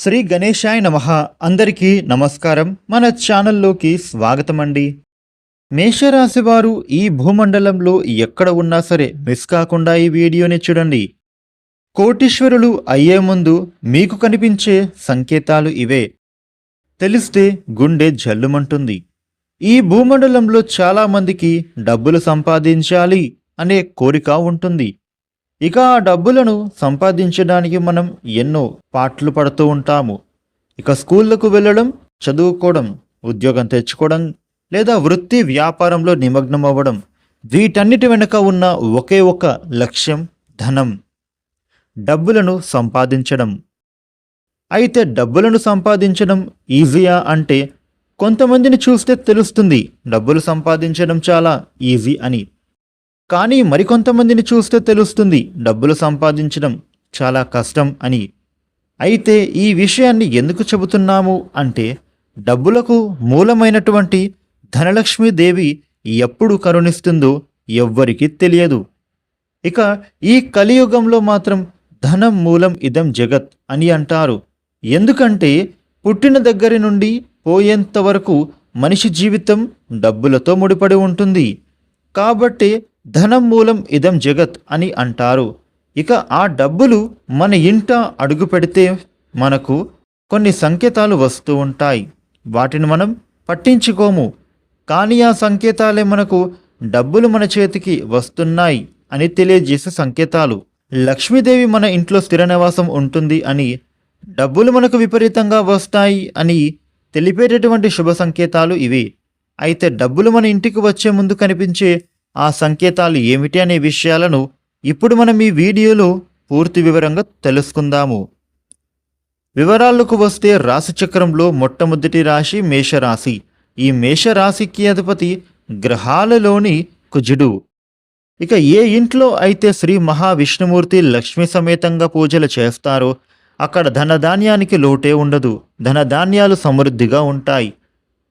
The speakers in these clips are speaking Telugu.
శ్రీ గణేశాయ నమ. అందరికీ నమస్కారం. మన ఛానల్లోకి స్వాగతం అండి మేషరాశి వారు ఈ భూమండలంలో ఎక్కడ ఉన్నా సరే మిస్ కాకుండా ఈ వీడియోని చూడండి. కోటీశ్వరులు అయ్యే ముందు మీకు కనిపించే సంకేతాలు ఇవే. తెలిస్తే గుండె జల్లుమంటుంది. ఈ భూమండలంలో చాలా మందికి డబ్బులు సంపాదించాలి అనే కోరిక ఉంటుంది. ఇక ఆ డబ్బులను సంపాదించడానికి మనం ఎన్నో పాటలు పడుతూ ఉంటాము. ఇక స్కూళ్ళకు వెళ్ళడం చదువుకోవడం ఉద్యోగం తెచ్చుకోవడం లేదా వృత్తి వ్యాపారంలో నిమగ్నం అవ్వడం వీటన్నిటి వెనుక ఉన్న ఒకే ఒక లక్ష్యం ధనం. డబ్బులను సంపాదించడం. అయితే డబ్బులను సంపాదించడం ఈజీయా అంటే కొంతమందిని చూస్తే తెలుస్తుంది డబ్బులు సంపాదించడం చాలా ఈజీ అని. కానీ మరికొంతమందిని చూస్తే తెలుస్తుంది డబ్బులు సంపాదించడం చాలా కష్టం అని. అయితే ఈ విషయాన్ని ఎందుకు చెబుతున్నాము అంటే డబ్బులకు మూలమైనటువంటి ధనలక్ష్మీదేవి ఎప్పుడు కరుణిస్తుందో ఎవ్వరికీ తెలియదు. ఇక ఈ కలియుగంలో మాత్రం ధనం మూలం ఇదం జగత్ అని అంటారు. ఎందుకంటే పుట్టిన దగ్గరి నుండి పోయేంత వరకు మనిషి జీవితం డబ్బులతో ముడిపడి ఉంటుంది. కాబట్టి ధనం మూలం ఇదం జగత్ అని అంటారు. ఇక ఆ డబ్బులు మన ఇంట అడుగు పెడితే మనకు కొన్ని సంకేతాలు వస్తూ ఉంటాయి. వాటిని మనం పట్టించుకోము. కానీ ఆ సంకేతాలే మనకు డబ్బులు మన చేతికి వస్తున్నాయి అని తెలియజేసే సంకేతాలు. లక్ష్మీదేవి మన ఇంట్లో స్థిర నివాసం ఉంటుంది అని డబ్బులు మనకు విపరీతంగా వస్తాయి అని తెలిపేటటువంటి శుభ సంకేతాలు ఇవి. అయితే డబ్బులు మన ఇంటికి వచ్చే ముందు కనిపించే ఆ సంకేతాలు ఏమిటి అనే విషయాలను ఇప్పుడు మనం ఈ వీడియోలో పూర్తి వివరంగా తెలుసుకుందాము. వివరాలకు వస్తే రాశిచక్రంలో మొట్టమొదటి రాశి మేషరాశి. ఈ మేషరాశికి అధిపతి గ్రహాలలోని కుజుడు. ఇక ఏ ఇంట్లో అయితే శ్రీ మహావిష్ణుమూర్తి లక్ష్మి సమేతంగా పూజలు చేస్తారో అక్కడ ధనధాన్యానికి లోటే ఉండదు. ధనధాన్యాలు సమృద్ధిగా ఉంటాయి.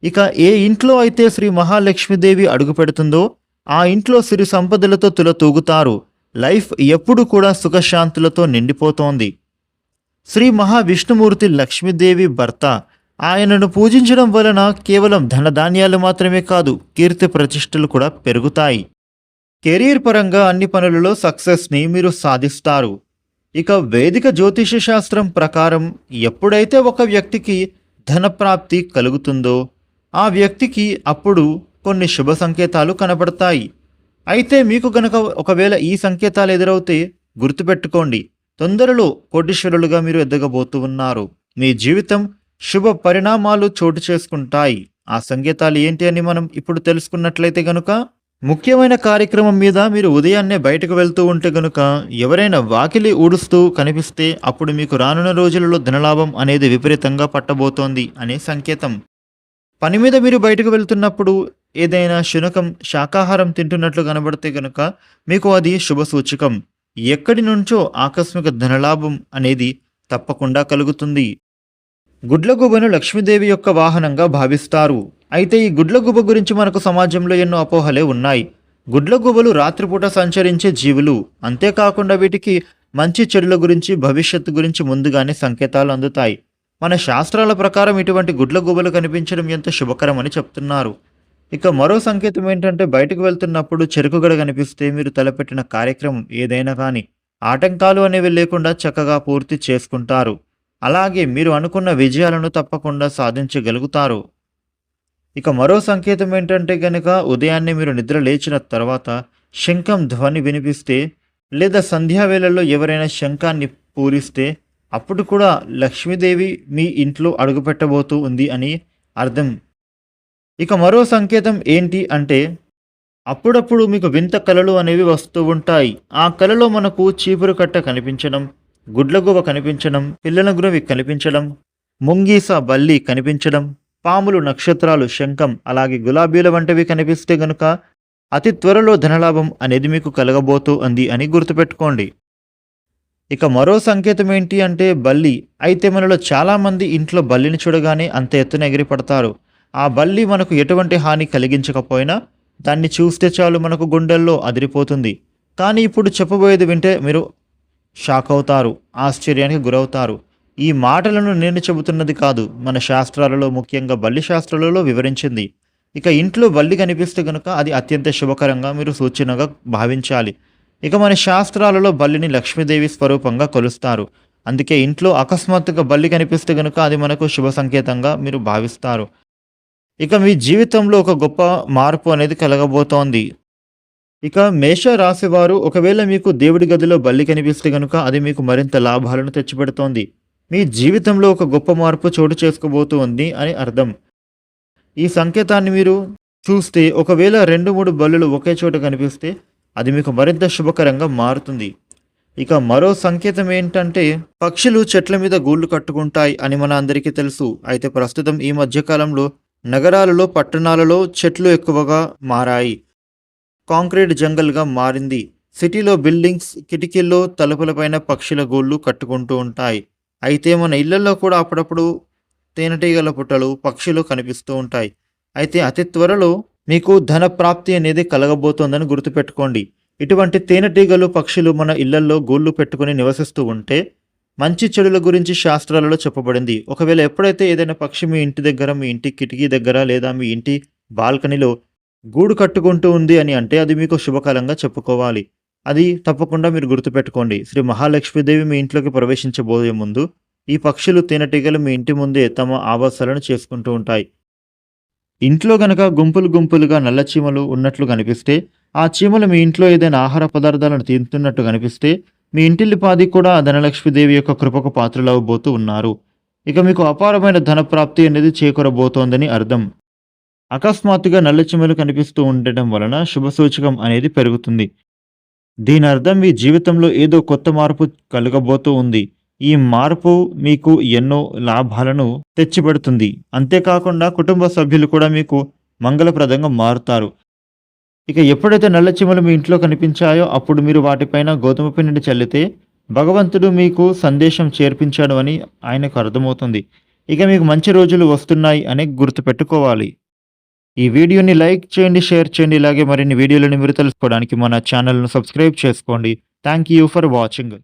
ఇక ఏ ఇంట్లో అయితే శ్రీ మహాలక్ష్మీదేవి అడుగు పెడుతుందో ఆ ఇంట్లో సిరి సంపదలతో తులతూగుతారు లైఫ్ ఎప్పుడు కూడా సుఖశాంతులతో నిండిపోతోంది. శ్రీ మహావిష్ణుమూర్తి లక్ష్మీదేవి భర్త ఆయనను పూజించడం వలన కేవలం ధనధాన్యాలు మాత్రమే కాదు కీర్తి ప్రతిష్టలు కూడా పెరుగుతాయి. కెరీర్ పరంగా అన్ని పనులలో సక్సెస్ని మీరు సాధిస్తారు. ఇక వేదిక జ్యోతిష శాస్త్రం ప్రకారం ఎప్పుడైతే ఒక వ్యక్తికి ధనప్రాప్తి కలుగుతుందో ఆ వ్యక్తికి అప్పుడు కొన్ని శుభ సంకేతాలు కనబడతాయి. అయితే మీకు గనక ఒకవేళ ఈ సంకేతాలు ఎదురవుతే గుర్తుపెట్టుకోండి. తొందరలో కోటీశ్వరులుగా మీరు ఎదగబోతూ ఉన్నారు. మీ జీవితం శుభ పరిణామాలు చోటు చేసుకుంటాయి. ఆ సంకేతాలు ఏంటి అని మనం ఇప్పుడు తెలుసుకున్నట్లయితే గనుక ముఖ్యమైన కార్యక్రమం మీద మీరు ఉదయాన్నే బయటకు వెళ్తూ ఉంటే గనుక ఎవరైనా వాకిలి ఊడుస్తూ కనిపిస్తే అప్పుడు మీకు రానున్న రోజులలో ధనలాభం అనేది విపరీతంగా పట్టబోతోంది అనే సంకేతం. పని మీద మీరు బయటకు వెళ్తున్నప్పుడు ఏదైనా శునకం శాకాహారం తింటున్నట్లు కనబడితే గనుక మీకు అది శుభ సూచకం ఎక్కడి నుంచో ఆకస్మిక ధనలాభం అనేది తప్పకుండా కలుగుతుంది. గుడ్లగుబను లక్ష్మీదేవి యొక్క వాహనంగా భావిస్తారు. అయితే ఈ గుడ్లగుబ గురించి మనకు సమాజంలో ఎన్నో అపోహలే ఉన్నాయి. గుడ్లగుబలు రాత్రిపూట సంచరించే జీవులు. అంతేకాకుండా వీటికి మంచి చెడుల గురించి భవిష్యత్తు గురించి ముందుగానే సంకేతాలు అందుతాయి. మన శాస్త్రాల ప్రకారం ఇటువంటి గుడ్లగుబలు కనిపించడం ఎంత శుభకరమని చెప్తున్నారు. ఇక మరో సంకేతం ఏంటంటే బయటకు వెళ్తున్నప్పుడు చెరుకుగడ కనిపిస్తే మీరు తలపెట్టిన కార్యక్రమం ఏదైనా కానీ ఆటంకాలు అనేవి లేకుండా చక్కగా పూర్తి చేసుకుంటారు. అలాగే మీరు అనుకున్న విజయాలను తప్పకుండా సాధించగలుగుతారు. ఇక మరో సంకేతం ఏంటంటే కనుక ఉదయాన్నే మీరు నిద్ర లేచిన తర్వాత శంఖం ధ్వని వినిపిస్తే లేదా సంధ్యావేళల్లో ఎవరైనా శంఖాన్ని పూరిస్తే అప్పుడు కూడా లక్ష్మీదేవి మీ ఇంట్లో అడుగుపెట్టబోతూ ఉంది అని అర్థం. ఇక మరో సంకేతం ఏంటి అంటే అప్పుడప్పుడు మీకు వింత కళలు అనేవి వస్తూ ఉంటాయి. ఆ కళలో మనకు చీపురు కట్ట కనిపించడం గుడ్లగువ కనిపించడం పిల్లల గురవి కనిపించడం ముంగీస బల్లి కనిపించడం పాములు నక్షత్రాలు శంఖం అలాగే గులాబీల వంటివి కనిపిస్తే గనుక అతి త్వరలో ధనలాభం అనేది మీకు కలగబోతూ అంది అని గుర్తుపెట్టుకోండి. ఇక మరో సంకేతం ఏంటి అంటే బల్లి. అయితే మనలో చాలామంది ఇంట్లో బల్లిని చూడగానే అంత ఎత్తున ఎగిరిపడతారు. ఆ బల్లి మనకు ఎటువంటి హాని కలిగించకపోయినా దాన్ని చూస్తే చాలు మనకు గుండెల్లో అదిరిపోతుంది. కానీ ఇప్పుడు చెప్పబోయేది వింటే మీరు షాక్ అవుతారు ఆశ్చర్యానికి గురవుతారు. ఈ మాటలను నేను చెబుతున్నది కాదు మన శాస్త్రాలలో ముఖ్యంగా బల్లి శాస్త్రాలలో వివరించింది. ఇక ఇంట్లో బల్లి కనిపిస్తే కనుక అది అత్యంత శుభకరంగా మీరు సూచనగా భావించాలి. ఇక మన శాస్త్రాలలో బల్లిని లక్ష్మీదేవి స్వరూపంగా కొలుస్తారు. అందుకే ఇంట్లో అకస్మాత్తుగా బల్లి కనిపిస్తే కనుక అది మనకు శుభ సంకేతంగా మీరు భావిస్తారు. ఇక మీ జీవితంలో ఒక గొప్ప మార్పు అనేది కలగబోతోంది. ఇక మేష రాశివారు ఒకవేళ మీకు దేవుడి గదిలో బల్లి కనిపిస్తే కనుక అది మీకు మరింత లాభాలను తెచ్చిపెడుతోంది. మీ జీవితంలో ఒక గొప్ప మార్పు చోటు చేసుకోబోతోంది అని అర్థం. ఈ సంకేతాన్ని మీరు చూస్తే ఒకవేళ రెండు మూడు బల్లులు ఒకే చోట కనిపిస్తే అది మీకు మరింత శుభకరంగా మారుతుంది. ఇక మరో సంకేతం ఏంటంటే పక్షులు చెట్ల మీద గూళ్ళు కట్టుకుంటాయి అని మన అందరికీ తెలుసు. అయితే ప్రస్తుతం ఈ మధ్యకాలంలో నగరాలలో పట్టణాలలో చెట్లు ఎక్కువగా మారాయి. కాంక్రీట్ జంగల్గా మారింది. సిటీలో బిల్డింగ్స్ కిటికీల్లో తలుపులపైన పక్షుల గోళ్ళు కట్టుకుంటూ ఉంటాయి. అయితే మన ఇళ్ళలో కూడా అప్పుడప్పుడు తేనెటీగల పుట్టలు పక్షులు కనిపిస్తూ ఉంటాయి. అయితే అతి త్వరలో మీకు ధన ప్రాప్తి అనేది కలగబోతోందని గుర్తుపెట్టుకోండి. ఇటువంటి తేనెటీగలు పక్షులు మన ఇళ్ళల్లో గూళ్ళు పెట్టుకుని నివసిస్తూ ఉంటే మంచి చెడుల గురించి శాస్త్రాలలో చెప్పబడింది. ఒకవేళ ఎప్పుడైతే ఏదైనా పక్షి మీ ఇంటి దగ్గర మీ ఇంటి కిటికీ దగ్గర లేదా మీ ఇంటి బాల్కనీలో గూడు కట్టుకుంటూ ఉంది అని అంటే అది మీకు శుభకాలంగా చెప్పుకోవాలి. అది తప్పకుండా మీరు గుర్తుపెట్టుకోండి. శ్రీ మహాలక్ష్మీదేవి మీ ఇంట్లోకి ప్రవేశించబోయే ముందు ఈ పక్షులు తేనెటీగలు మీ ఇంటి ముందే తమ ఆవాసాలను చేసుకుంటూ ఉంటాయి. ఇంట్లో గనక గుంపులు గుంపులుగా నల్ల చీమలు ఉన్నట్లు కనిపిస్తే ఆ చీమలు మీ ఇంట్లో ఏదైనా ఆహార పదార్థాలను తింటున్నట్టు కనిపిస్తే మీ ఇంటిల్లిపాది కూడా ధనలక్ష్మీదేవి యొక్క కృపకు పాత్రలవ్వబోతూ ఉన్నారు. ఇక మీకు అపారమైన ధన ప్రాప్తి అనేది చేకూరబోతోందని అర్థం. అకస్మాత్తుగా నల్ల కనిపిస్తూ ఉండటం వలన శుభసూచకం అనేది పెరుగుతుంది. దీని అర్థం మీ జీవితంలో ఏదో కొత్త మార్పు కలగబోతూ ఉంది. ఈ మార్పు మీకు ఎన్నో లాభాలను తెచ్చిపెడుతుంది. అంతేకాకుండా కుటుంబ సభ్యులు కూడా మీకు మంగళప్రదంగా మారుతారు. ఇక ఎప్పుడైతే నల్ల చీమలు మీ ఇంట్లో కనిపించాయో అప్పుడు మీరు వాటిపైన గోధుమ పిండిని చల్లితే భగవంతుడు మీకు సందేశం చేర్పించాడు అని ఆయనకు అర్థమవుతుంది. ఇక మీకు మంచి రోజులు వస్తున్నాయి అని గుర్తుపెట్టుకోవాలి. ఈ వీడియోని లైక్ చేయండి షేర్ చేయండి ఇలాగే మరిన్ని వీడియోలను మీరు తెలుసుకోవడానికి మన ఛానల్ను సబ్స్క్రైబ్ చేసుకోండి. Thank you for watching.